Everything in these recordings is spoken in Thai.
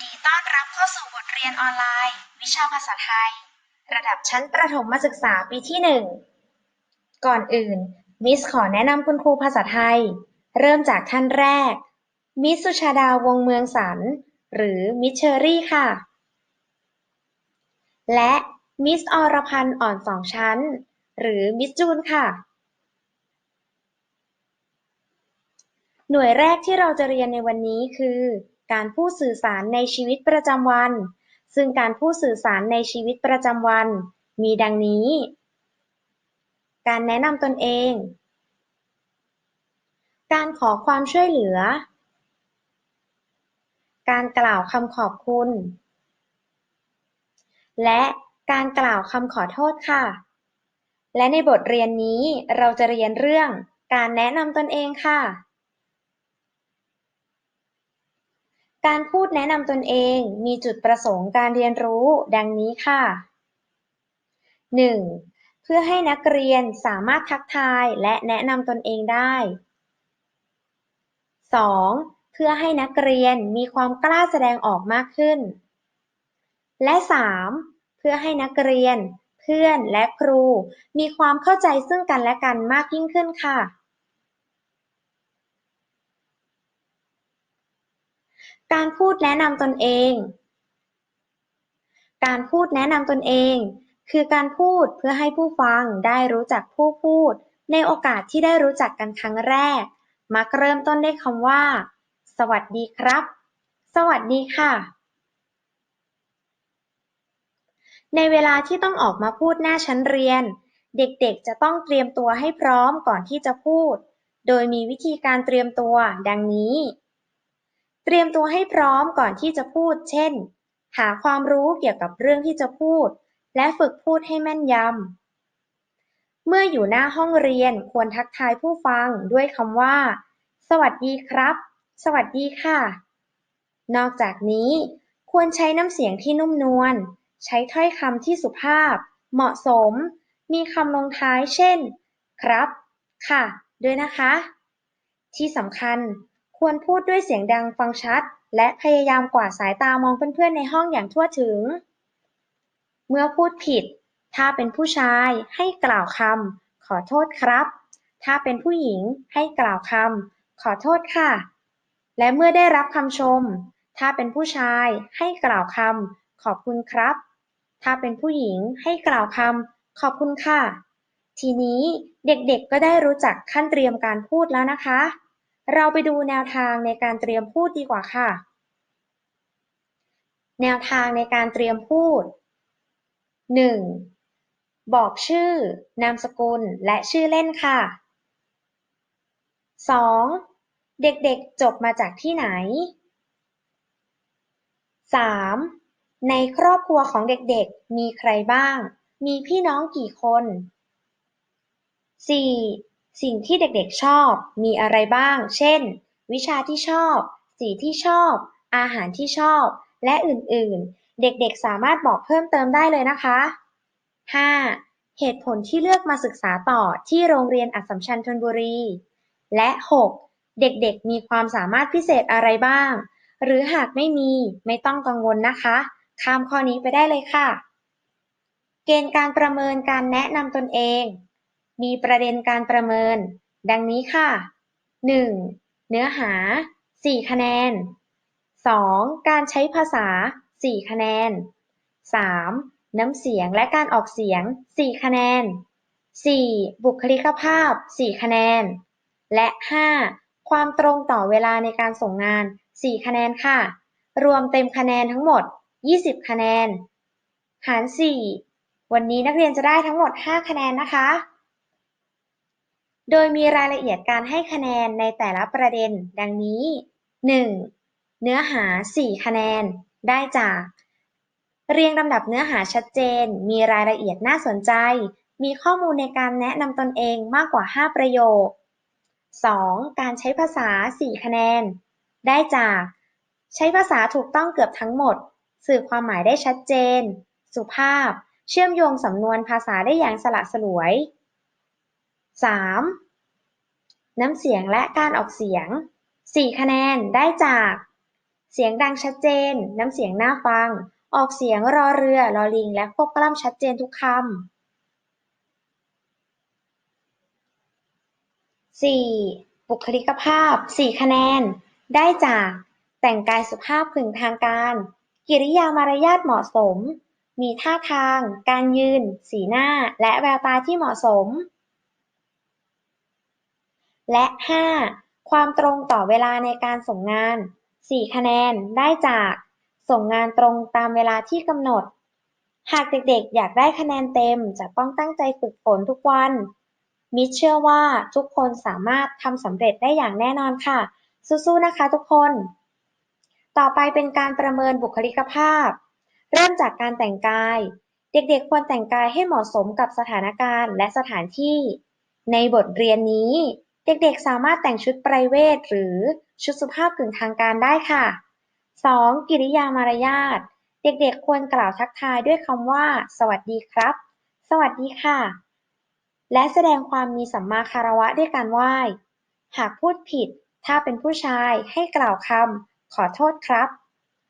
ดีต้อนรับเข้าสู่บทเรียนออนไลน์ วิชาภาษาไทย ระดับชั้นประถมศึกษาปีที่ 1 ก่อนอื่น มิสขอแนะนำคุณครูภาษาไทย เริ่มจากท่านแรก มิสสุชาดาวงเมืองสัน หรือมิสเชอรี่ค่ะ และมิสอรพันธ์อ่อนสองชั้น หรือมิสจูนค่ะ หน่วยแรกที่เราจะเรียนในวันนี้คือ การพูดสื่อสารในชีวิตประจำวัน ซึ่งการพูดสื่อสารในชีวิตประจำวัน มีดังนี้ การแนะนำตนเอง การขอความช่วยเหลือ การกล่าวคำขอบคุณ และการกล่าวคำขอโทษค่ะ และในบทเรียนนี้เราจะเรียนเรื่องการแนะนำตนเองค่ะ การพูดแนะนำตนเองมีจุดประสงค์การเรียนรู้ดังนี้ค่ะ 1. เพื่อให้นักเรียนสามารถทักทายและแนะนำตนเองได้ 2. เพื่อให้นักเรียนมีความกล้าแสดงออกมากขึ้น และ 3. เพื่อให้นักเรียน เพื่อนและครู มีความเข้าใจซึ่งกันและกันมากยิ่งขึ้นค่ะ การพูดแนะนำตนเอง การพูดแนะนำตนเอง คือการพูดเพื่อให้ผู้ฟังได้รู้จักผู้พูด ในโอกาสที่ได้รู้จักกันครั้งแรก มักเริ่มต้นด้วยคำว่า สวัสดีครับ สวัสดีค่ะ ในเวลาที่ต้องออกมาพูดหน้าชั้นเรียน เด็กๆ จะต้องเตรียมตัวให้พร้อมก่อนที่จะพูด โดยมีวิธีการเตรียมตัว ดังนี้ เตรียมตัวให้พร้อมก่อนที่จะพูด เช่น หาความรู้เกี่ยวกับเรื่องที่จะพูด และฝึกพูดให้แม่นยำ เมื่ออยู่หน้าห้องเรียนควรทักทายผู้ฟังด้วยคำว่า สวัสดีครับ สวัสดีค่ะ นอกจากนี้ ควรใช้น้ำเสียงที่นุ่มนวล ใช้ถ้อยคำที่สุภาพ เหมาะสม มีคำลงท้าย เช่น ครับ ค่ะ ด้วยนะคะ ที่สำคัญ ควรพูดด้วยเสียงดังฟังชัด และพยายามกวาดสายตามองเพื่อนๆในห้องอย่างทั่วถึง เมื่อพูดผิด ถ้าเป็นผู้ชายให้กล่าวคำขอโทษครับ ถ้าเป็นผู้หญิงให้กล่าวคำขอโทษค่ะ และเมื่อได้รับคำชม ถ้าเป็นผู้ชายให้กล่าวคำขอบคุณครับ ถ้าเป็นผู้หญิงให้กล่าวคำขอบคุณค่ะ ทีนี้เด็กๆก็ได้รู้จักขั้นเตรียมการพูดแล้วนะคะ เราไปดูแนวทางในการเตรียมพูดดีกว่าค่ะ แนวทางในการเตรียมพูด 1. บอกชื่อ นามสกุล และชื่อเล่นค่ะ 2. เด็กๆจบมาจากที่ไหน 3. ในครอบครัวของเด็กๆ มีใครบ้าง มีพี่น้องกี่คน 4. สิ่งที่เด็กๆชอบมีอะไรบ้าง เช่น วิชาที่ชอบ สีที่ชอบ อาหารที่ชอบ และอื่นๆ เด็กๆ สามารถบอกเพิ่มเติมได้เลยนะคะ 5. เหตุผลที่เลือกมาศึกษาต่อที่โรงเรียนอัสสัมชัญธนบุรี และ 6. เด็กๆ มีความสามารถพิเศษอะไรบ้าง หรือหากไม่มีไม่ต้องกังวลนะคะ ข้ามข้อนี้ไปได้เลยค่ะ เกณฑ์การประเมินการแนะนำตนเอง มีประเด็นการประเมิน ดังนี้ค่ะ 1. เนื้อหา 4 คะแนน 2. การใช้ภาษา 4 คะแนน 3. น้ำเสียงและการออกเสียง 4 คะแนน 4. บุคลิกภาพ 4 คะแนน และ 5. ความตรงต่อเวลาในการส่งงาน 4 คะแนนค่ะ รวมเต็มคะแนนทั้งหมด 20 คะแนน หาร 4 วันนี้นักเรียนจะได้ทั้งหมด 5 คะแนนนะคะ โดยมีรายละเอียดการให้คะแนนในแต่ละประเด็น ดังนี้ 1. เนื้อหา 4 คะแนน ได้จาก เรียงลำดับเนื้อหาชัดเจน มีรายละเอียดน่าสนใจ มีข้อมูลในการแนะนำตนเองมากกว่า 5 ประโยค 2. การใช้ภาษา 4 คะแนน ได้จาก ใช้ภาษาถูกต้องเกือบทั้งหมด สื่อความหมายได้ชัดเจน สุภาพ เชื่อมโยงสำนวนภาษาได้อย่างสละสลวย 3. น้ำเสียงและการออกเสียง 4 คะแนนได้จาก เสียงดังชัดเจน น้ำเสียงน่าฟัง ออกเสียงรอเรือลอลิง และควบกล้ำชัดเจนทุกคำ 4. บุคลิกภาพ 4 คะแนน ได้จาก แต่งกายสุภาพพึงทางการ กิริยามารยาทเหมาะสม มีท่าทาง การยืน สีหน้า และแววตาที่เหมาะสม และ 5. ความตรงต่อเวลาในการส่งงาน4คะแนน ได้จาก ส่งงานตรงตามเวลาที่กำหนด หากเด็กๆ อยากได้คะแนนเต็ม จะต้องตั้งใจฝึกฝนทุกวัน มิเชื่อว่าทุกคนสามารถทำสำเร็จได้อย่างแน่นอนค่ะ สู้ๆ นะคะทุกคน ต่อไปเป็นการประเมินบุคลิกภาพ เริ่มจากการแต่งกาย เด็กๆ ควรแต่งกายให้เหมาะสมกับสถานการณ์และสถานที่ ในบทเรียนนี้ เด็ก ๆ สามารถแต่งชุดไพรเวท หรือชุดสุภาพกึ่งทางการได้ค่ะ 2. กิริยามารยาท เด็ก ๆ ควรกล่าวทักทายด้วยคำว่า สวัสดีครับ สวัสดีค่ะ และแสดงความมีสัมมาคารวะด้วยการไหว้ หากพูดผิด ถ้าเป็นผู้ชายให้กล่าวคำขอโทษครับ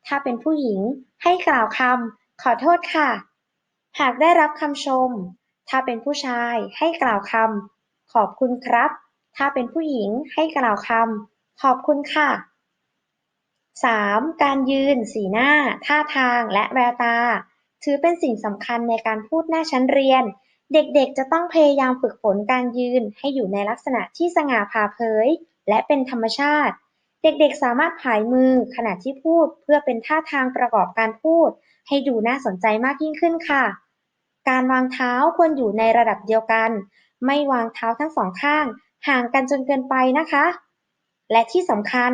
ถ้าเป็นผู้หญิงให้กล่าวคำขอโทษค่ะ หากได้รับคำชม ถ้าเป็นผู้ชายให้กล่าวคำขอบคุณครับ ถ้าเป็นผู้หญิงให้กล่าวคำ ขอบคุณค่ะ 3. การยืน สีหน้า ท่าทาง และแววตา ถือเป็นสิ่งสำคัญในการพูดหน้าชั้นเรียน เด็กๆ จะต้องพยายามฝึกฝนการยืนให้อยู่ในลักษณะที่สง่าผ่าเผย และเป็นธรรมชาติ เด็กๆ สามารถผายมือขณะที่พูดเพื่อเป็นท่าทางประกอบการพูด ให้ดูน่าสนใจมากยิ่งขึ้นค่ะ การวางเท้าควรอยู่ในระดับเดียวกัน ไม่วางเท้าทั้งสองข้าง ห่างกันจนเกินไปนะคะ และที่สำคัญ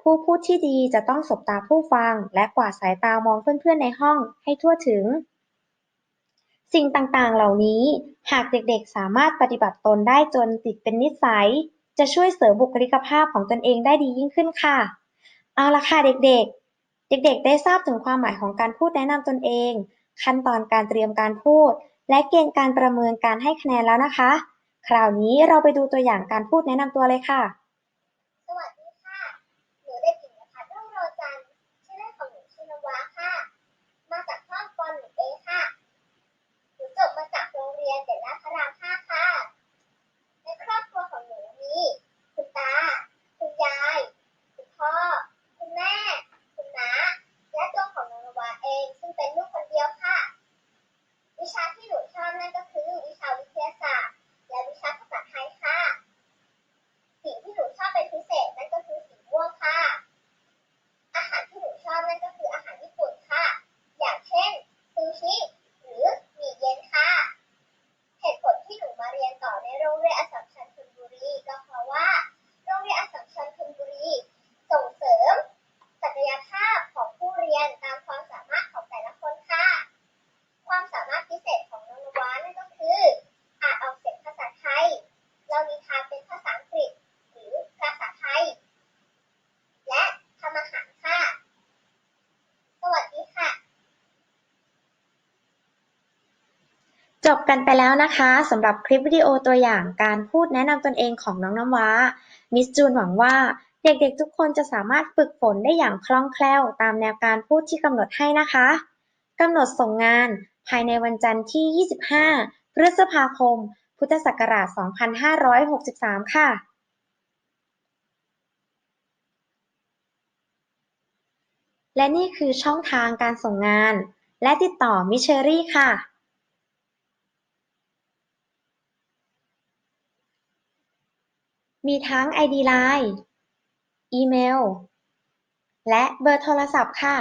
ผู้พูดที่ดีจะต้องสบตาผู้ฟัง และกวาดสายตามองเพื่อนๆในห้องให้ทั่วถึง สิ่งต่างๆ เหล่านี้หากเด็กๆ สามารถปฏิบัติตนได้จนติดเป็นนิสัย จะช่วยเสริมบุคลิกภาพของตนเองได้ดียิ่งขึ้นค่ะ เอาละค่ะเด็กๆ เด็กๆ ได้ทราบถึงความหมายของการพูดแนะนำตนเอง ขั้นตอนการเตรียมการพูด และเกณฑ์การประเมินการให้คะแนนแล้วนะคะ คราวนี้เราไปดูตัวอย่างการพูดแนะนำตัวเลยค่ะ สวัสดีค่ะ หนูเด็กหญิงนภัสรุ่งโรจันทร์ชื่อเล่นของหนูชื่อนวะค่ะ มาจากห้องปหนึ่งเอค่ะ หนูจบมาจากโรงเรียนเด็กราชพระรามห้าค่ะ ในครอบครัวของหนูมีคุณตา คุณยาย คุณพ่อ คุณแม่ คุณน้า และตัวของนวะเอง ซึ่งเป็นลูกคนเดียวค่ะ วิชาที่หนูชอบนั่นก็คือวิชาวิทยาศาสตร์ และวิชาภาษาไทยค่ะ สิ่งที่หนูชอบเป็นพิเศษนั่นก็คือสีม่วงค่ะ อาหารที่หนูชอบนั่นก็คืออาหารญี่ปุ่นค่ะ อย่างเช่นซูชิหรือหมี่เย็นค่ะ เหตุผลที่หนูมาเรียนต่อในโรงเรียนอัสสัมชัญธนบุรี ก็เพราะว่า โรงเรียนอัสสัมชัญธนบุรี ส่งเสริม ศักยภาพของผู้เรียนตามความสามารถของแต่ละคนค่ะ ความสามารถพิเศษของน้องนวานั่นก็คือ อ่านออกเสียงภาษาไทย เรานิทานเป็นภาษาอังกฤษ หรือภาษาไทย และทำอาหารค่ะ สวัสดีค่ะ จบ กันไปแล้วนะคะสำหรับคลิปวิดีโอตัวอย่างการพูดแนะนำตนเองของน้องน้ำว้า มิสจูนหวังว่าเด็กๆทุกคนจะสามารถฝึกฝนได้อย่างคล่องแคล่ว ตามแนวการพูดที่กำหนดให้นะคะกำหนดส่งงานภายในวันจันทร์ที่ 25 พฤษภาคม พุทธศักราช 2563 ค่ะและนี่คือช่องทางการส่งงาน และติดต่อมิเชอรี่ค่ะ มีทั้ง ID Line อีเมล และเบอร์โทรศัพท์ค่ะ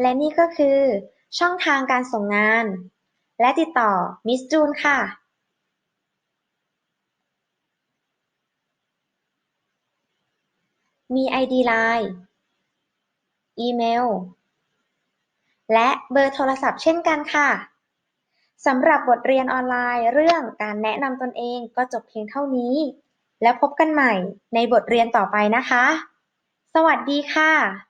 และนี่ก็คือ ช่องทางการส่งงาน และติดต่อมิสจูนค่ะมี ID Line อีเมล และเบอร์โทรศัพท์เช่นกันค่ะ สำหรับบทเรียนออนไลน์เรื่องการแนะนำตนเองก็จบเพียงเท่านี้ แล้วพบกันใหม่ในบทเรียนต่อไปนะคะ สวัสดีค่ะ